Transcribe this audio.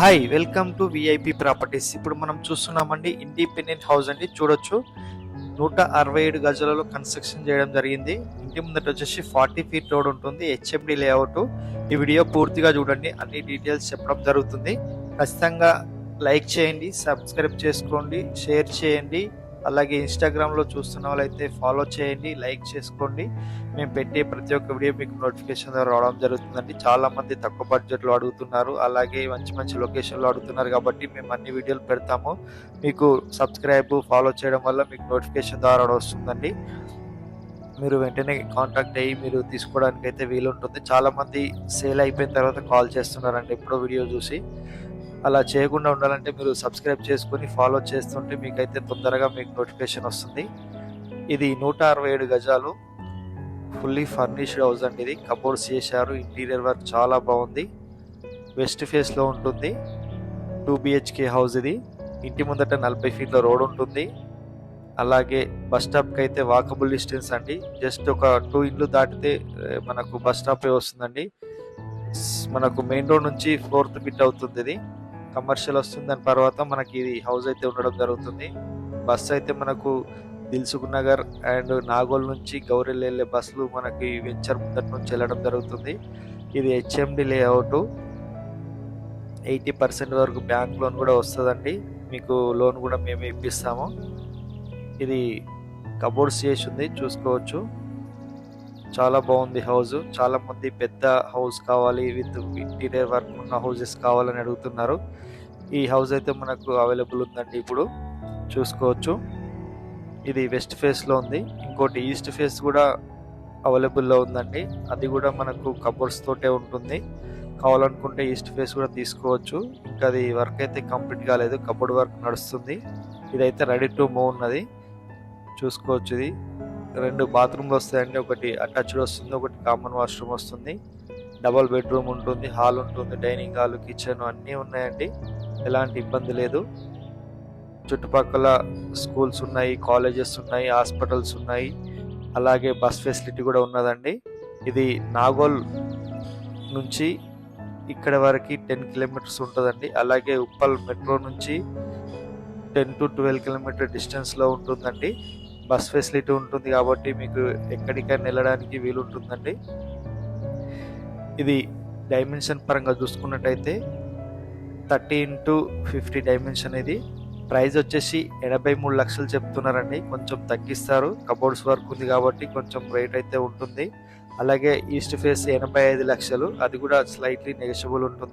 Hi welcome to VIP properties. ఇప్పుడు మనం చూస్తున్నామండి ఇండిపెండెంట్ హౌస్ అండి చూడొచ్చు. నూట అరవై ఏడు గజాలలో కన్స్ట్రక్షన్ చేయడం జరిగింది. ఇంటి ముందట వచ్చేసి ఫార్టీ ఫీట్ రోడ్ ఉంటుంది హెచ్ఎండి లేఅవుట్ ఈ వీడియో పూర్తిగా చూడండి అన్ని డీటెయిల్స్ చెప్పడం జరుగుతుంది. ఖచ్చితంగా లైక్ చేయండి సబ్స్క్రైబ్ చేసుకోండి షేర్ చేయండి. అలాగే ఇన్స్టాగ్రామ్లో చూస్తున్న వాళ్ళైతే ఫాలో చేయండి లైక్ చేసుకోండి. మేము పెట్టే ప్రతి ఒక్క వీడియో మీకు నోటిఫికేషన్ ద్వారా రావడం జరుగుతుందండి. చాలామంది తక్కువ బడ్జెట్లో అడుగుతున్నారు అలాగే మంచి మంచి లొకేషన్లో అడుగుతున్నారు కాబట్టి మేము అన్ని వీడియోలు పెడతాము. మీకు సబ్స్క్రైబ్ ఫాలో చేయడం వల్ల మీకు నోటిఫికేషన్ ద్వారా వస్తుందండి. మీరు వెంటనే కాంటాక్ట్ అయ్యి మీరు తీసుకోవడానికి అయితే వీలుంటుంది. చాలామంది సేల్ అయిపోయిన తర్వాత కాల్ చేస్తున్నారండి ఎప్పుడో వీడియో చూసి. అలా చేయకుండా ఉండాలంటే మీరు సబ్స్క్రైబ్ చేసుకొని ఫాలో చేస్తుంటే మీకైతే తొందరగా మీకు నోటిఫికేషన్ వస్తుంది. ఇది నూట అరవై ఏడు గజాలు. ఫుల్లీ ఫర్నిష్డ్ హౌస్ అండి ఇది. కబోర్డ్స్ చేశారు. ఇంటీరియర్ వర్క్ చాలా బాగుంది. వెస్ట్ ఫేస్లో ఉంటుంది. టూ బిహెచ్కే హౌస్ ఇది. ఇంటి ముందట నలభై ఫీట్ల రోడ్ ఉంటుంది. అలాగే బస్ స్టాప్కి అయితే వాకబుల్ డిస్టెన్స్ అండి. జస్ట్ ఒక టూ ఇండ్లు దాటితే మనకు బస్ స్టాప్ వస్తుందండి. మనకు మెయిన్ రోడ్ నుంచి ఫోర్త్ బిట్ అవుతుంది ఇది. కమర్షియల్ వస్తుంది. దాని తర్వాత మనకి ఇది హౌస్ అయితే ఉండడం జరుగుతుంది. బస్ అయితే మనకు దిల్సుఖ్ నగర్ అండ్ నాగోల్ నుంచి గౌరెల్ వెళ్ళే బస్సులు మనకి వెంచర్ ముందటి నుంచి వెళ్ళడం జరుగుతుంది. ఇది హెచ్ఎండి లేఅవుట్ ఎయిటీ పర్సెంట్ వరకు బ్యాంక్ లోన్ కూడా వస్తుందండి. మీకు లోన్ కూడా మేము ఇప్పిస్తాము. ఇది కబోర్డ్స్ చేసి ఉంది చూసుకోవచ్చు. చాలా బాగుంది హౌస్. చాలా మంది పెద్ద హౌస్ కావాలి విత్ ఇంటీరియర్ వర్క్ ఉన్న హౌసెస్ కావాలని అడుగుతున్నారు. ఈ హౌస్ అయితే మనకు అవైలబుల్ ఉందండి ఇప్పుడు. చూసుకోవచ్చు. ఇది వెస్ట్ ఫేస్లో ఉంది. ఇంకోటి ఈస్ట్ ఫేస్ కూడా అవైలబుల్లో ఉందండి. అది కూడా మనకు కబర్స్ తోటే ఉంటుంది. కావాలనుకుంటే ఈస్ట్ ఫేస్ కూడా తీసుకోవచ్చు. ఇంకా అది వర్క్ అయితే కంప్లీట్ కాలేదు. కబోర్డ్ వర్క్ నడుస్తుంది. ఇదైతే రెడీ టు మూవ్ ఉన్నది. చూసుకోవచ్చు ఇది. రెండు బాత్రూమ్లు వస్తాయండి. ఒకటి అటాచ్డ్ వస్తుంది ఒకటి కామన్ వాష్రూమ్ వస్తుంది. డబల్ బెడ్రూమ్ ఉంటుంది హాల్ ఉంటుంది డైనింగ్ హాల్ కిచెన్ అన్నీ ఉన్నాయండి. ఎలాంటి ఇబ్బంది లేదు. చుట్టుపక్కల స్కూల్స్ ఉన్నాయి కాలేజెస్ ఉన్నాయి హాస్పిటల్స్ ఉన్నాయి. అలాగే బస్ ఫెసిలిటీ కూడా ఉన్నదండి. ఇది నాగోల్ నుంచి ఇక్కడ వరకు టెన్ కిలోమీటర్స్ ఉంటుందండి. అలాగే ఉప్పల్ మెట్రో నుంచి టెన్ టు ట్వెల్వ్ కిలోమీటర్ డిస్టెన్స్లో ఉంటుందండి. బస్ ఫెసిలిటీ ఉంటుంది కాబట్టి మీకు ఎక్కడికైనా వెళ్ళడానికి వీలు ఉంటుందండి ఇది డైమెన్షన్ పరంగా చూసుకున్నట్టయితే థర్టీ ఇంటూ ఫిఫ్టీ డైమెన్షన్ ఇది. ప్రైస్ వచ్చేసి ఎనభై మూడు లక్షలు చెప్తున్నారండి. కొంచెం తగ్గిస్తారు. కబోర్డ్స్ వర్క్ ఉంది కాబట్టి కొంచెం రేట్ అయితే ఉంటుంది. అలాగే ఈస్ట్ ఫేస్ ఎనభై ఐదు లక్షలు. అది కూడా స్లైట్లీ నెగోషియబుల్ ఉంటుంది.